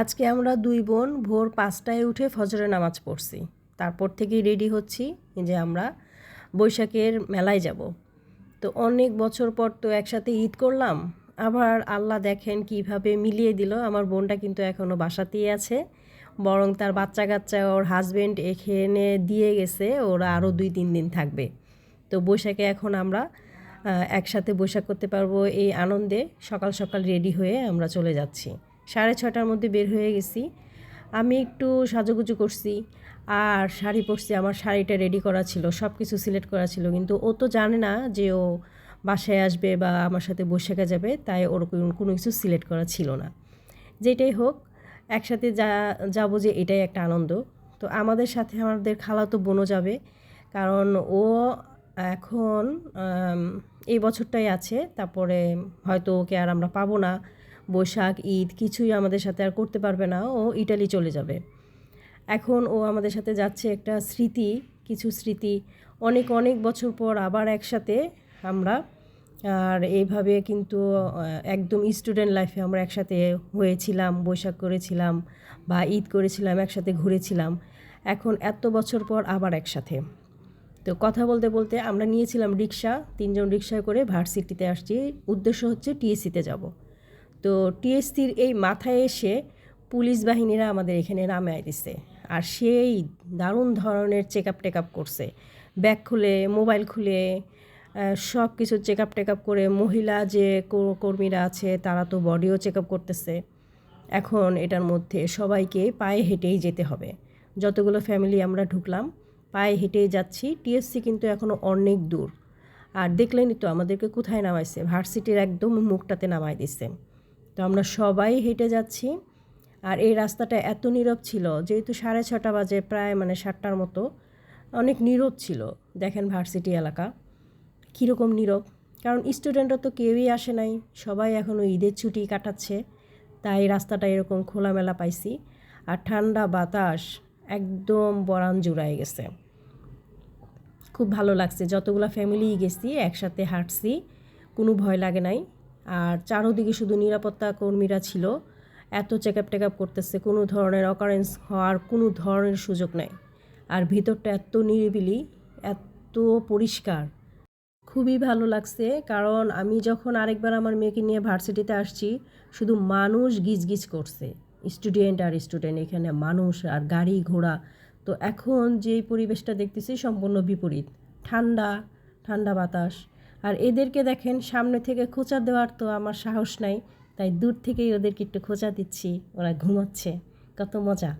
আজকে আমরা দুই বোন ভোর পাঁচটায় উঠে ফজরের নামাজ পড়ছি। তারপর থেকেই রেডি হচ্ছি যে আমরা বৈশাখের মেলায় যাব। তো অনেক বছর পর তো একসাথে ঈদ করলাম। আবার আল্লাহ দেখেন কীভাবে মিলিয়ে দিল। আমার বোনটা কিন্তু এখনও বাসাতেই আছে। বরং তার বাচ্চা কাচ্চা ওর হাজবেন্ড এখানে দিয়ে গেছে। ওরা আরও দুই তিন দিন থাকবে। তো বৈশাখে এখন আমরা একসাথে বৈশাখ করতে পারব এই আনন্দে সকাল সকাল রেডি হয়ে আমরা চলে যাচ্ছি। সাড়ে ছটার মধ্যে বের হয়ে গেছি। আমি একটু সাজুগুজু করছি আর শাড়ি পরছি, আমার শাড়িটা রেডি করা ছিল সব কিছু সিলেক্ট করা ছিল। কিন্তু ও তো জানে না যে ও বাসায় আসবে বা আমার সাথে বৈশাখে যাবে, তাই ওর কোনো- কিছু সিলেক্ট করা ছিল না। যেটাই হোক, একসাথে যা, যাব যে এটাই একটা আনন্দ। তো আমাদের সাথে আমাদের খালা তো বোনও যাবে, কারণ ও এখন এই বছরটাই আছে, তারপরে হয়তো ওকে আর আমরা পাবো না। বৈশাখ, ঈদ কিছুই আমাদের সাথে আর করতে পারবে না। ও ইটালি চলে যাবে। এখন ও আমাদের সাথে যাচ্ছে একটা স্মৃতি, কিছু স্মৃতি। অনেক অনেক বছর পর আবার একসাথে আমরা, আর এইভাবে কিন্তু একদম স্টুডেন্ট লাইফে আমরা একসাথে হয়েছিলাম, বৈশাখ করেছিলাম বা ঈদ করেছিলাম, একসাথে ঘুরেছিলাম। এখন এত বছর পর আবার একসাথে। তো কথা বলতে বলতে আমরা নিয়েছিলাম রিক্সা, তিনজন রিক্সায় করে ভার্সিটিতে আসছি। উদ্দেশ্য হচ্ছে টিএসসিতে যাব। তো টিএসসির এই মাথায় এসে পুলিশ বাহিনীরা আমাদের এখানে নামে দিছে। আর সেই দারুণ ধরনের চেক আপ টেক আপ করছে। ব্যাগ খুলে, মোবাইল খুলে সব কিছু চেক আপ টেক আপ করে মহিলা যে কর- কর্মীরা আছে, তারা তো বডিও চেক আপ করতেছে। এখন এটার মধ্যে সবাইকে পায়ে হেঁটেই যেতে হবে। যতগুলো ফ্যামিলি আমরা ঢুকলাম, পায়ে হেঁটেই যাচ্ছি। টিএসসি কিন্তু এখনও অনেক দূর। আর দেখলেনই তো আমাদেরকে কোথায় নামাইছে। ভার্সিটির একদম মুখটাতে নামাই দিছে। তো আমরা সবাই হেঁটে যাচ্ছি। আর এই রাস্তাটা এত নীরব ছিল, যেহেতু সাড়ে ছটা বাজে, প্রায় মানে সাতটার মতো, অনেক নীরব ছিল, দেখেন ভার্সিটি এলাকা। কীরকম নীরব? কারণ স্টুডেন্টরা তো কেউই আসে নাই, সবাই এখনও ঈদের ছুটি কাটাচ্ছে, তাই রাস্তাটা এরকম খোলামেলা পাইছি। আর ঠান্ডা বাতাস একদম বরান জুড়ায় গেছে। খুব ভালো লাগছে, যতগুলো ফ্যামিলি গেছি, একসাথে হাঁটছি, কোনো ভয় লাগে নাই। আর চারোদিকে শুধু নিরাপত্তা কর্মীরা ছিল। এত চেক আপ টেক আপ করতেছে, কোনো ধরনের অকারেন্স হওয়ার কোনো ধরনের সুযোগ নেই। আর ভিতরটা এত নিরিবিলি, এত পরিষ্কার। খুবই ভালো লাগছে, কারণ আমি যখন আরেকবার আমার মেয়েকে নিয়ে ভার্সিটিতে আসছি, শুধু মানুষ গিজগিজ করছে। স্টুডেন্ট আর স্টুডেন্ট, এখানে মানুষ আর গাড়ি ঘোড়া। তো এখন যেই পরিবেশটা দেখতেছি সম্পূর্ণ বিপরীত। ঠান্ডা ঠান্ডা বাতাস। আর এদেরকে দেখেন, সামনে থেকে খোঁচা দেওয়ার তো আমার সাহস নাই, তাই দূর থেকেই ওদেরকে একটু খোঁচা দিচ্ছি, ওরা ঘুমাচ্ছে। কত মজা,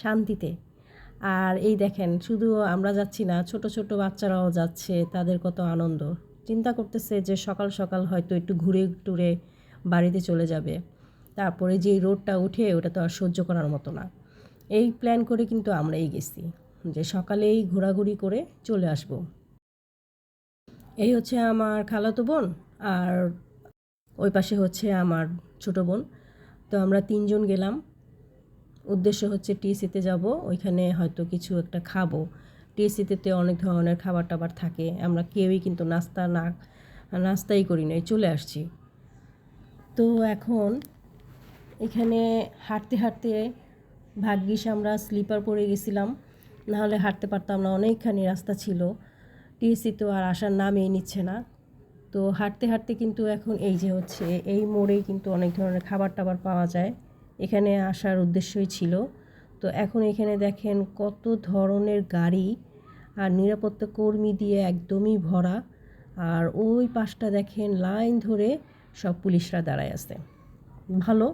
শান্তিতে। আর এই দেখেন, শুধু আমরা যাচ্ছি না, ছোট ছোট বাচ্চারাও যাচ্ছে, তাদের কত আনন্দ। চিন্তা করতেছে যে সকাল সকাল হয়তো একটু ঘুরে টুরে বাড়িতে চলে যাবে। তারপরে যে রোডটা উঠে, ওটা তো আর সহ্য করার মতো না। এই প্ল্যান করে কিন্তু আমরাই গেছি, যে সকালেই ঘোরাঘুরি করে চলে আসব। এই হচ্ছে আমার খালাতো বোন আর ওই পাশে হচ্ছে আমার ছোট বোন। তো আমরা তিনজন গেলাম। উদ্দেশ্য হচ্ছে টিএসিতে যাব, ওইখানে হয়তো কিছু একটা খাব। টিএসিতে অনেক ধরনের খাবার টাবার থাকে। আমরা কেউই কিন্তু নাস্তা না, নাস্তাই করি নাই চলে আসছি। তো এখন এখানে হাঁটতে হাঁটতে ভাগ্যিস আমরা স্লিপার পরে গেছিলাম। নাহলে হাঁটতে পারতাম না, অনেকখানি রাস্তা ছিল। টিএসি তো আর আসার নামই নিচ্ছে না। তো হাঁটতে হাঁটতে কিন্তু এখন এই যে হচ্ছে, এই মোড়েই কিন্তু অনেক ধরনের খাবার টাবার পাওয়া যায়। এখানে আসার উদ্দেশ্যই ছিল। তো এখন এখানে দেখেন কত ধরনের গাড়ি আর নিরাপত্তা কর্মী দিয়ে একদমই ভরা। আর ওই পাশটা দেখেন লাইন ধরে সব পুলিশরা দাঁড়ায় আছে। ভালো?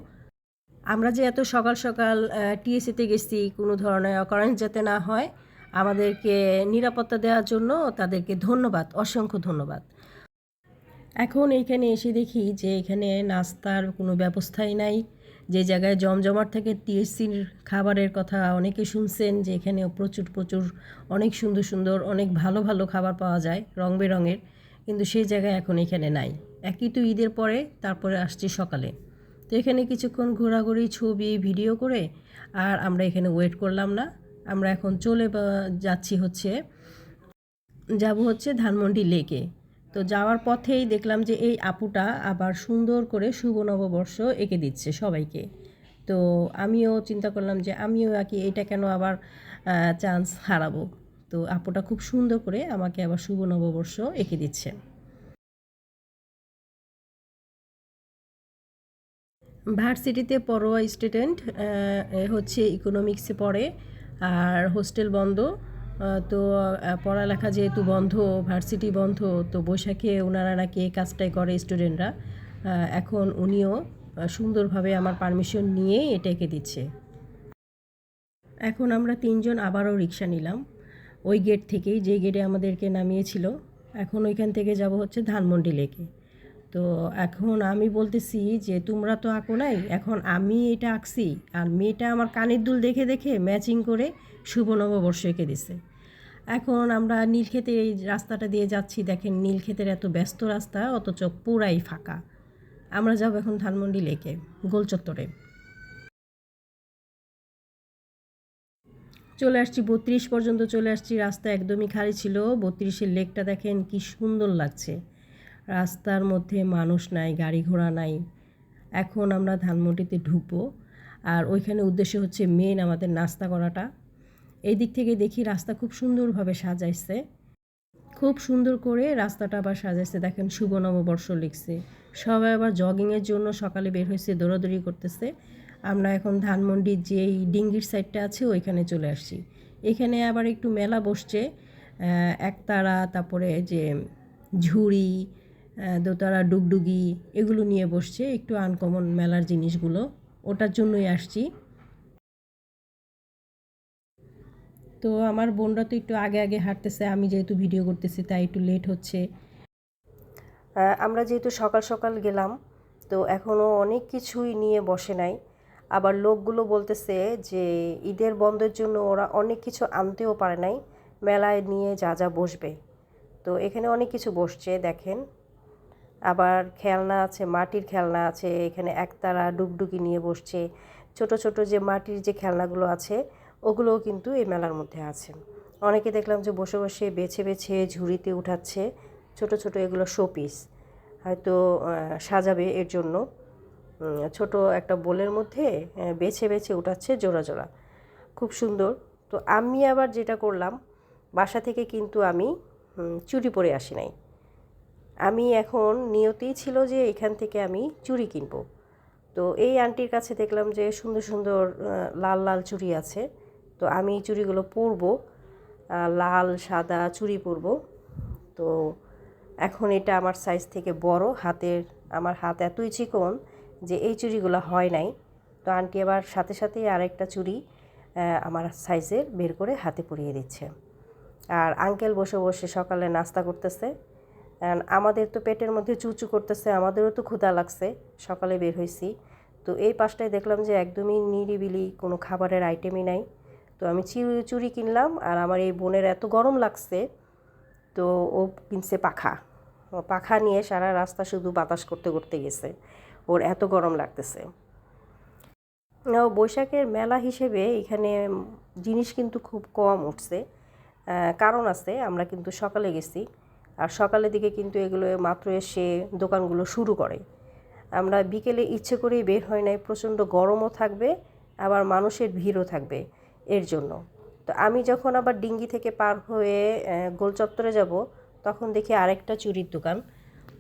আমরা যে এত সকাল সকাল টিএসিতে গেছি, কোনো ধরনের অকারেন্স যাতে না হয় আমাদেরকে নিরাপত্তা দেওয়ার জন্য তাদেরকে ধন্যবাদ, অসংখ্য ধন্যবাদ। এখন এইখানে এসে দেখি যে এখানে নাস্তার কোনো ব্যবস্থাই নাই। যে জায়গায় জমজমাট থেকে টিএসসির খাবারের কথা অনেকে শুনছেন যে এখানে প্রচুর প্রচুর, অনেক সুন্দর সুন্দর, অনেক ভালো ভালো খাবার পাওয়া যায় রং বেরঙের, কিন্তু সেই জায়গায় এখন এখানে নাই। একই তো ঈদের পরে, তারপরে আসছি সকালে। তো এখানে কিছুক্ষণ ঘোরাঘুরি, ছবি, ভিডিও করে, আর আমরা এখানে ওয়েট করলাম না। আমরা এখন চলে যাচ্ছি হচ্ছে, যাব হচ্ছে ধানমন্ডি লেকে। তো যাওয়ার পথেই দেখলাম যে এই আপুটা আবার সুন্দর করে শুভ নববর্ষ এঁকে দিচ্ছে সবাইকে। তো আমিও চিন্তা করলাম যে আমিও আর কি এটা কেন আবার চান্স হারাবো? তো আপুটা খুব সুন্দর করে আমাকে আবার শুভ নববর্ষ এঁকে দিচ্ছে। ভার্সিটিতে পড়োয়া স্টুডেন্ট হচ্ছে ইকোনমিক্সে পড়ে। আর হোস্টেল বন্ধ তো পড়ালেখা যেহেতু বন্ধ, ভার্সিটি বন্ধ, তো বৈশাখে ওনারা নাকি এই কাজটাই করে স্টুডেন্টরা। এখন উনিও সুন্দরভাবে আমার পারমিশন নিয়ে এটা এঁকে দিচ্ছে। এখন আমরা তিনজন আবারও রিক্সা নিলাম। ওই গেট থেকেই, যে গেটে আমাদেরকে নামিয়েছিল, এখন ওইখান থেকে যাব হচ্ছে ধানমন্ডি লেকে। তো এখন আমি বলতেছি যে তোমরা তো আঁকো নাই, এখন আমি এটা আঁকছি আর মেয়েটা আমার কানের দুল দেখে দেখে ম্যাচিং করে শুভ নববর্ষ এঁকে দিছে। এখন আমরা নীলক্ষেতের এই রাস্তাটা দিয়ে যাচ্ছি, দেখেন নীলক্ষেতের এত ব্যস্ত রাস্তা, অথচ পুরাই ফাঁকা। আমরা যাব এখন ধানমন্ডি লেকে গোল চত্বরে চলে আসছি, বত্রিশ পর্যন্ত চলে আসছি, রাস্তা একদমই খালি ছিল, বত্রিশের লেকটা দেখেন কি সুন্দর লাগছে। রাস্তার মধ্যে মানুষ নাই, গাড়ি ঘোড়া নাই। এখন আমরা ধানমন্ডিতে ঢুকবো। আর ওইখানে উদ্দেশ্য হচ্ছে মেন আমাদের নাস্তা করাটা। এই দিক থেকে দেখি রাস্তা খুব সুন্দরভাবে সাজাইছে। খুব সুন্দর করে রাস্তাটা আবার সাজাইছে। দেখেন শুভ নববর্ষ লিখছে। সবাই আবার জগিংয়ের জন্য সকালে বের হয়েছে, দৌড়াদৌড়ি করতেছে। আমরা এখন ধানমন্ডির যে এই ডিঙ্গির সাইডটা আছে, ওইখানে চলে আসছি। এখানে আবার একটু মেলা বসছে। একতারা, তারপরে যে ঝুড়ি দোতারা ডুগডুগি এগুলো নিয়ে বসছে একটু আনকমন মেলার জিনিসগুলো। ওটার জন্যই আসছি। তো আমার বোনরা তো একটু আগে আগে হাঁটতেছে, আমি যেহেতু ভিডিও করতেছি তাই একটু লেট হচ্ছে। আমরা যেহেতু সকাল সকাল গেলাম, তো এখনও অনেক কিছুই নিয়ে বসে নাই। আবার লোকগুলো বলতেছে যে ঈদের বন্ধের জন্য ওরা অনেক কিছু আনতেও পারে নাই, মেলায় নিয়ে যা যা বসবে। তো এখানে অনেক কিছু বসছে, দেখেন। আবার খেলনা আছে, মাটির খেলনা আছে, এখানে একতারা ডুগডুগি নিয়ে বসছে। ছোট ছোট যে মাটির যে খেলনাগুলো আছে, ওগুলোও কিন্তু এই মেলার মধ্যে আছে। অনেকে দেখলাম যে বসে বসে বেছে বেছে ঝুড়িতে উঠাচ্ছে, ছোট ছোট এগুলো শোপিস। হয়তো সাজাবে এর জন্য। ছোট একটা বোলের মধ্যে বেছে বেছে উঠাচ্ছে জোড়া জোড়া। খুব সুন্দর। তো আমি আবার যেটা করলাম, বাসা থেকে কিন্তু আমি চুরি পরে আসি নাই। আমি এখন নিয়তেই ছিল যে এখান থেকে আমি চুড়ি কিনবো। তো এই আন্টির কাছে দেখলাম যে সুন্দর সুন্দর লাল লাল চুড়ি আছে। তো আমি এই চুড়িগুলো পরবো লাল, সাদা চুড়ি পরব। তো এখন এটা আমার সাইজ থেকে বড়। হাতের, আমার হাত এতই চিকন যে এই চুড়িগুলো হয় নাই। তো আন্টি আবার সাথে সাথেই আরেকটা চুড়ি আমার সাইজের বের করে হাতে পরিয়ে দিচ্ছে। আর আঙ্কেল বসে বসে সকালে নাস্তা করতেছে। আমাদের তো পেটের মধ্যে চুচু করতেছে, আমাদেরও তো ক্ষুধা লাগছে। সকালে বের হয়েছি তো এই পাশটায় দেখলাম যে একদমই নিরিবিলি কোনো খাবারের আইটেমই নাই। তো আমি চুড়ি কিনলাম আর আমার এই বোনের এত গরম লাগছে, তো ও কিনছে পাখা। পাখা নিয়ে সারা রাস্তা শুধু বাতাস করতে করতে গেছে। ওর এত গরম লাগতেছে। বৈশাখের মেলা হিসেবে এখানে জিনিস কিন্তু খুব কম উঠছে। কারণ আছে, আমরা কিন্তু সকালে গেছি। আর সকালের দিকে কিন্তু এগুলো মাত্র এসে দোকানগুলো শুরু করে। আমরা বিকেলে ইচ্ছে করেই বের হয় নাই, প্রচণ্ড গরমও থাকবে, আবার মানুষের ভিড়ও থাকবে এর জন্য। তো আমি যখন আবার ডিঙ্গি থেকে পার হয়ে গোল চত্বরে যাব, তখন দেখি আরেকটা চুরির দোকান।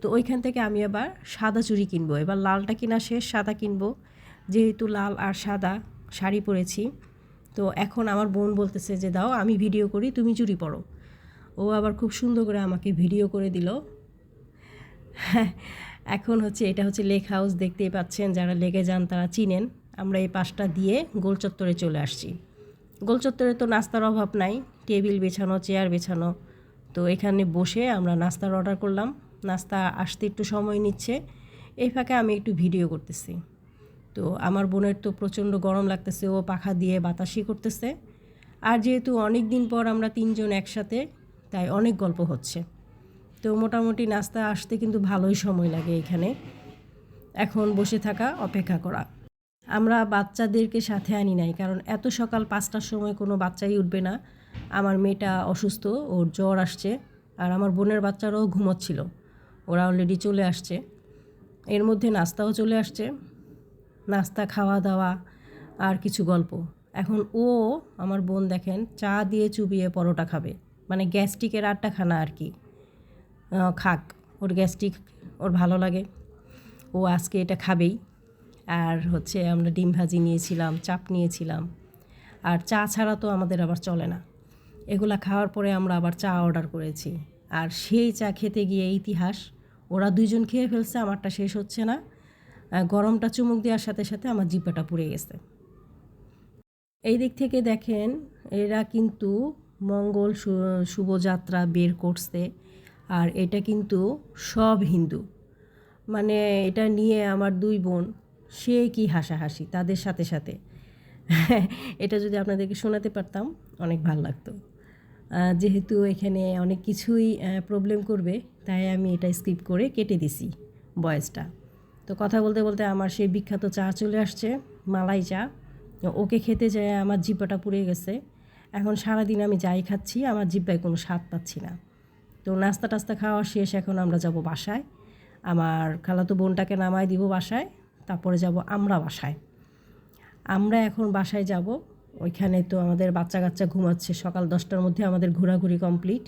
তো ওইখান থেকে আমি আবার সাদা চুড়ি কিনবো। এবার লালটা কিনা শেষ, সাদা কিনবো। যেহেতু লাল আর সাদা, শাড়ি পরেছি। তো এখন আমার বোন বলতেছে যে, দাও, আমি ভিডিও করি, তুমি চুড়ি পরো। ও আবার খুব সুন্দর করে আমাকে ভিডিও করে দিল। এখন হচ্ছে এটা হচ্ছে লেক হাউস, দেখতেই পাচ্ছেন, যারা লেগে যান তারা চিনেন। আমরা এই পাশটা দিয়ে গোল চত্বরে চলে আসছি। গোল চত্বরে তো নাস্তার অভাব নাই, টেবিল বেছানো, চেয়ার বেছানো। তো এখানে বসে আমরা নাস্তার অর্ডার করলাম। নাস্তা আসতে একটু সময় নিচ্ছে। এই ফাঁকে আমি একটু ভিডিও করতেছি। তো আমার বোনের তো প্রচণ্ড গরম লাগতেছে, ও পাখা দিয়ে বাতাসই করতেছে। আর যেহেতু অনেক দিন পর আমরা তিনজন একসাথে তাই অনেক গল্প হচ্ছে। তো মোটামুটি নাস্তা আসতে কিন্তু ভালোই সময় লাগে এখানে। এখন বসে থাকা, অপেক্ষা করা। আমরা বাচ্চাদেরকে সাথে আনি নাই, কারণ এত সকাল পাঁচটার সময় কোনো বাচ্চাই উঠবে না। আমার মেয়েটা অসুস্থ, ওর জ্বর আসছে, আর আমার বোনের বাচ্চারাও ঘুমোচ্ছিল। ওরা অলরেডি চলে আসছে। এর মধ্যে নাস্তাও চলে আসছে। নাস্তা খাওয়া দাওয়া আর কিছু গল্প। এখন ও, আমার বোন দেখেন, চা দিয়ে চুবিয়ে পরোটা খাবে। মানে গ্যাস্ট্রিকের আটটা খানা আর কি খাক, ওর গ্যাস্ট্রিক ওর ভালো লাগে। ও আজকে এটা খাবেই। আর হচ্ছে আমরা ডিম ভাজি নিয়েছিলাম, চাপ নিয়েছিলাম। আর চা ছাড়া তো আমাদের আবার চলে না। এগুলা খাওয়ার পরে আমরা আবার চা অর্ডার করেছি। আর সেই চা খেতে গিয়ে ইতিহাস, ওরা দুইজন খেয়ে ফেলছে, আমারটা শেষ হচ্ছে না। গরমটা চুমুক দেওয়ার সাথে সাথে আমার জিব্বাটা পুড়ে গেছে। এই দিক থেকে দেখেন, এরা কিন্তু মঙ্গল শুভযাত্রা বের করছে। আর এটা কিন্তু সব হিন্দু। মানে এটা নিয়ে আমার দুই বোন, সে কি হাসাহাসি তাদের সাথে সাথে। এটা যদি আপনাদেরকে শোনাতে পারতাম, অনেক ভালো লাগতো। যেহেতু এখানে অনেক কিছুই প্রবলেম করবে, তাই আমি এটা স্কিপ করে কেটে দিছি বয়েসটা। তো কথা বলতে বলতে আমার সেই বিখ্যাত চা চলে আসছে, মালাই চা। ওকে খেতে যায় আমার জিপাটা পুড়ে গেছে। এখন সারাদিন আমি যাই খাচ্ছি, আমার জিব্বায় কোনো স্বাদ পাচ্ছি না। তো নাস্তা টাস্তা খাওয়া শেষ, এখন আমরা যাব বাসায়। আমার খালাতো বোনটাকে নামাই দিব বাসায়, তারপরে যাব আমরা বাসায়। আমরা এখন বাসায় যাব, ওইখানে তো আমাদের বাচ্চা কাচ্চা ঘুমাচ্ছে, সকাল দশটার মধ্যে আমাদের ঘোরাঘুরি কমপ্লিট।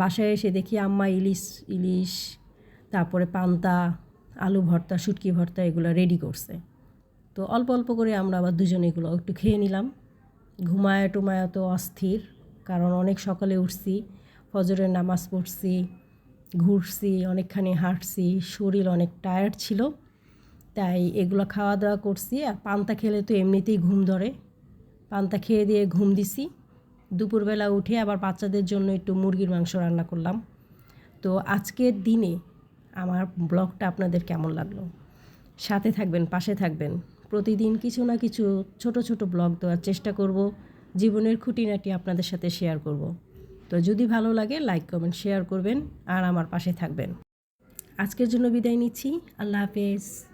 বাসায় এসে দেখি আম্মা ইলিশ ইলিশ, তারপরে পান্তা, আলু ভর্তা, শুটকি ভর্তা, এগুলো রেডি করছে। তো অল্প অল্প করে আমরা আবার দুজনে এগুলো একটু খেয়ে নিলাম। ঘুমায় টুমায় তো অস্থির, কারণ অনেক সকালে উঠছি, ফজরের নামাজ পড়ছি, ঘুরছি, অনেকখানি হাঁটছি, শরীর অনেক টায়ার্ড ছিল, তাই এগুলো খাওয়া দাওয়া করছি, আর পান্তা খেলে তো এমনিতেই ঘুম ধরে। পান্তা খেয়ে দিয়ে ঘুম দিছি, দুপুরবেলা উঠে আবার বাচ্চাদের জন্য একটু মুরগির মাংস রান্না করলাম। তো আজকের দিনে আমার ব্লগটা আপনাদের কেমন লাগল? সাথে থাকবেন, পাশে থাকবেন। প্রতিদিন কিছু না কিছু ছোট ছোট ব্লগ দেওয়ার চেষ্টা করব। জীবনের খুঁটিনাটি আপনাদের সাথে শেয়ার করব। তো যদি ভালো লাগে, লাইক, কমেন্ট, শেয়ার করবেন আর আমার পাশে থাকবেন। আজকের জন্য বিদায় নিচ্ছি। আল্লাহ হাফেজ।